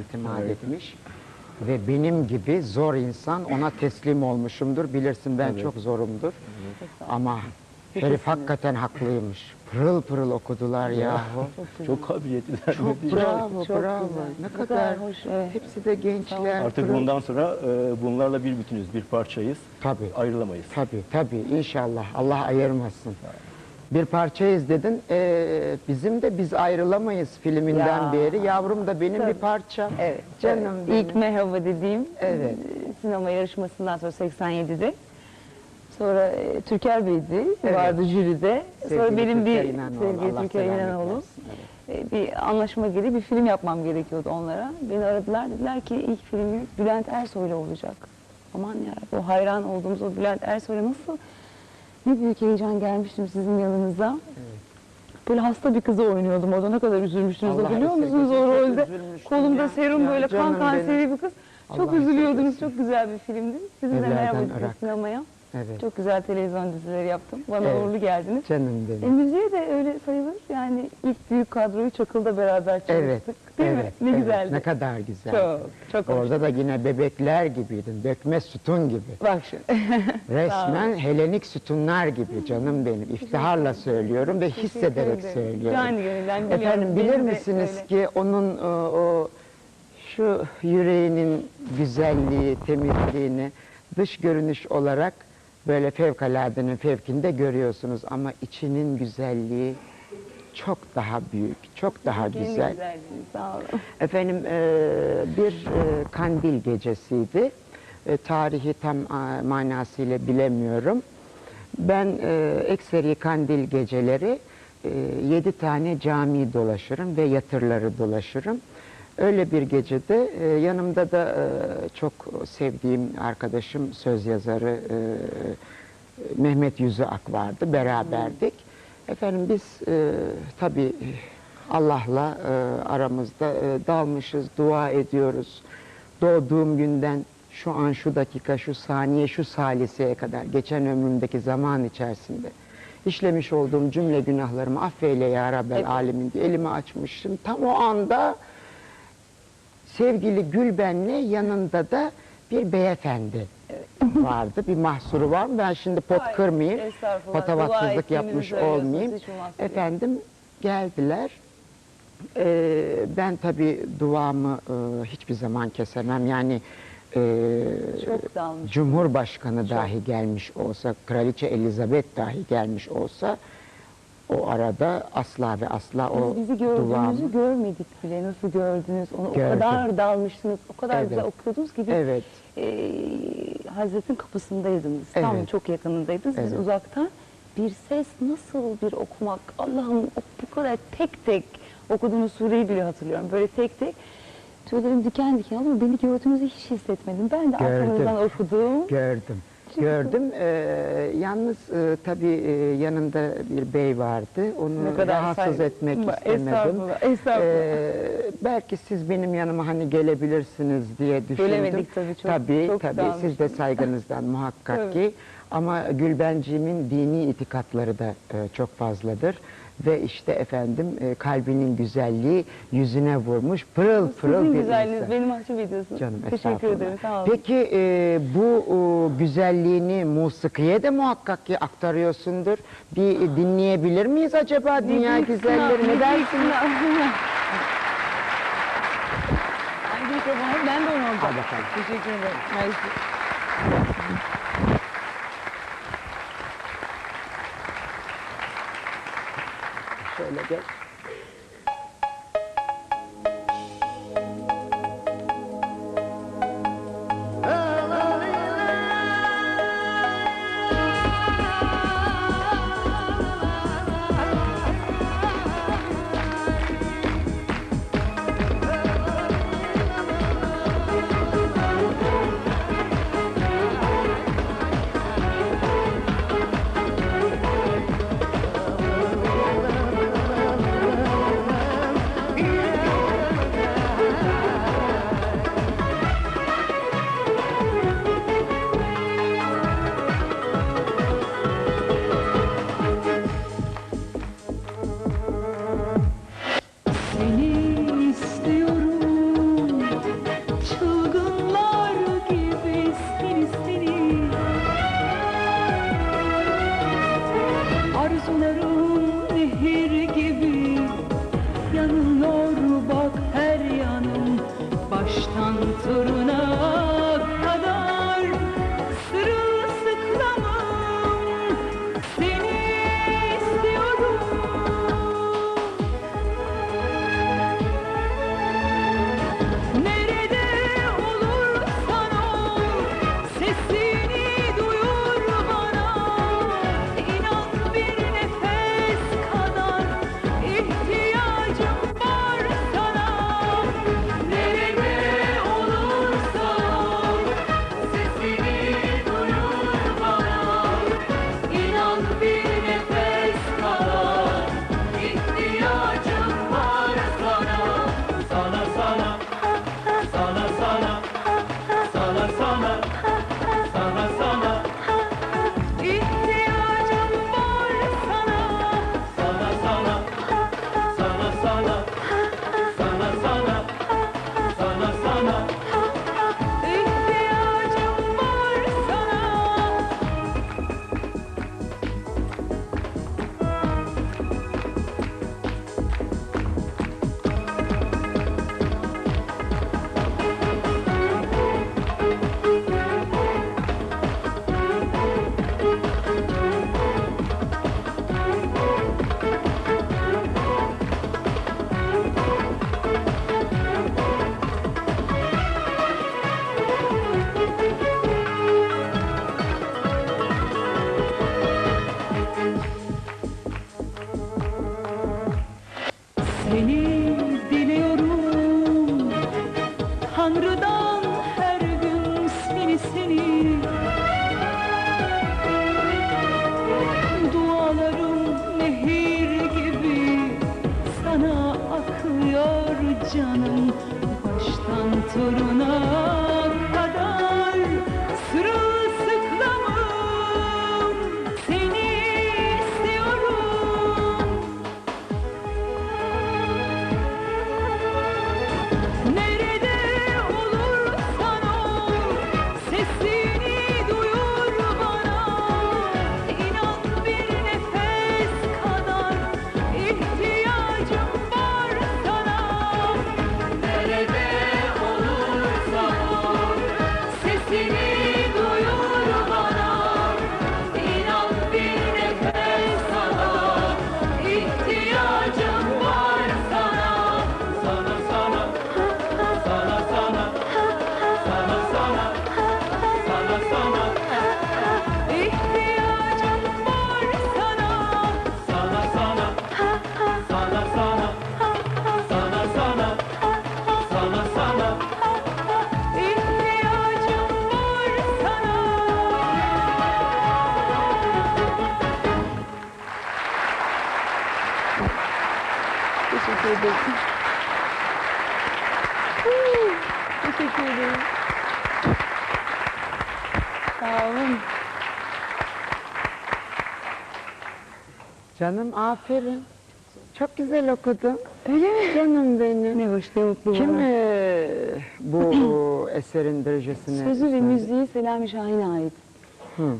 itimat etmiş. Ve benim gibi zor insan ona teslim olmuşumdur. Bilirsin ben çok zorumdur. Ama herif hakikaten haklıymış. Pırıl pırıl okudular yahu. Çok kabiliyetliler. Çok bravo, Çok bravo. güzel. Ne kadar, kadar hoş, evet. hepsi de gençler. Artık pırıl- bundan sonra e, bunlarla bir bütünüz, bir parçayız. Tabii. Ayrılamayız. Tabii tabii inşallah Allah ayırmasın. Bir parçayız dedin. Ee, bizim de biz ayrılamayız filminden Ya. beri. Yavrum da benim bir Tabii. parçam. Evet. Canım evet. benim. İlk merhaba dediğim Evet. e, sinema yarışmasından sonra 87'de. Sonra e, Türker Bey'di, Evet. vardı jüride. sonra Sevgili benim Türker bir İnanoğlu, sevgili Allah Türker selamet İnanoğlu. versin, e, Bir anlaşma gereği bir film yapmam gerekiyordu onlara. Beni aradılar dediler ki ilk filmi Bülent Ersoy'la olacak. Aman ya o hayran olduğumuz o Bülent Ersoy'la nasıl ne büyük heyecan gelmiştim sizin yanınıza. Böyle hasta bir kızı oynuyordum orada ne kadar üzülmüştünüz Allah biliyor musunuz o rolde? Kolumda ya. serum Ya böyle kan kanseri benim. bir kız. Çok Allah üzülüyordunuz. Çok güzel bir filmdi. Sizinle Evlerden merhaba sinemaya. Evet. Çok güzel televizyon dizileri yaptım. Bana Evet. uğurlu geldiniz. Canım E, benim. müziğe de öyle sayılır. Yani ilk büyük kadroyu Çakıl'da beraber çalıştık. Evet. Değil evet, mi? Ne evet. güzeldi. Ne kadar güzel. Çok, çok hoş. Orada da yine bebekler gibiydin. Dökme sütun gibi. Bak şimdi. Resmen Helenik sütunlar gibi canım benim. İftiharla söylüyorum ve hissederek söylüyorum. Canı gönülden biliyorum. Efendim bilir Benim misiniz ki onun o, o şu yüreğinin güzelliği, temizliğini dış görünüş olarak böyle fevkaladenin fevkinde görüyorsunuz ama içinin güzelliği çok daha büyük, çok daha Kendi güzel. Sağ olun. Efendim e, bir e, kandil gecesiydi. E, tarihi tam e, manasıyla bilemiyorum. Ben e, ekseri kandil geceleri e, yedi tane cami dolaşırım ve yatırları dolaşırım. Öyle bir gecede e, yanımda da e, çok sevdiğim arkadaşım söz yazarı e, Mehmet Yüzüak vardı. Beraberdik. Efendim biz e, tabii Allah'la e, aramızda e, dalmışız, dua ediyoruz. Doğduğum günden şu an, şu dakika, şu saniye, şu saliseye kadar geçen ömrümdeki zaman içerisinde işlemiş olduğum cümle günahlarımı affeyle ya Rabbel Evet. Alemin diye elimi açmıştım. Tam o anda sevgili Gülben'le yanında da bir beyefendi vardı. Bir mahsuru var mı? Ben şimdi pot Hayır, kırmayayım. Patavatsızlık yapmış olmayayım. Efendim geldiler. Ee, ben tabii duamı e, hiçbir zaman kesemem. Yani e, Çok dalmış. Cumhurbaşkanı dahi gelmiş olsa, Kraliçe Elizabeth dahi gelmiş olsa o arada asla ve asla o Siz bizi gördüğünüzü duamı görmedik bile. Nasıl gördünüz onu? Gördüm. O kadar dalmışsınız, o kadar Evet. güzel okuyordunuz ki biz Evet. e, Hazretin kapısındaydınız. Tam Evet. çok yakınındaydınız. Biz Evet. uzaktan bir ses nasıl bir okumak. Allah'ım bu kadar tek tek okuduğunuz sureyi bile hatırlıyorum. Böyle tek tek tüylerim diken diken oldu ama beni gördüğünüzü hiç hissetmedim. Ben de Gördüm. arkanızdan okudum. Gördüm. Gördüm. Ee, yalnız e, tabii e, yanında bir bey vardı. Onu Ne kadar rahatsız saygı- etmek istemedim. Estağfurullah, estağfurullah. Ee, belki siz benim yanıma hani gelebilirsiniz diye düşündüm. Gelemedik tabii, çok- Tabii, çok tabii. Siz de saygınızdan muhakkak Evet. ki. Ama Gülbenciğimin dini itikatları da e, çok fazladır. Ve işte efendim e, kalbinin güzelliği yüzüne vurmuş pırıl pırıl Sizin bir güzelliğiniz insan. beni mahcup ediyorsunuz. Canım Teşekkür estağfurullah. ederim. Sağ olun. Peki e, bu e, güzelliğini musikiye de muhakkak ki aktarıyorsundur. Bir e, dinleyebilir miyiz acaba dünya güzelleri ne sınav. Hangi mikrofon? Ben de onu alacağım. Al bakalım. Teşekkür ederim. Mersi. Very good. baştan turun Seni diliyorum Tanrı'dan her gün seni seni. Dualarım nehir gibi Sana akıyor canım Baştan turuna Teşekkür ederim. Huu, Teşekkür ederim. Sağ olun. Canım aferin. Çok güzel okudun. Öyle mi? Canım benim. Ne hoş ne mutlu Kim bana. e, bu eserin derecesini? Sözü ve müziği Selami Şahin'e ait. Hı.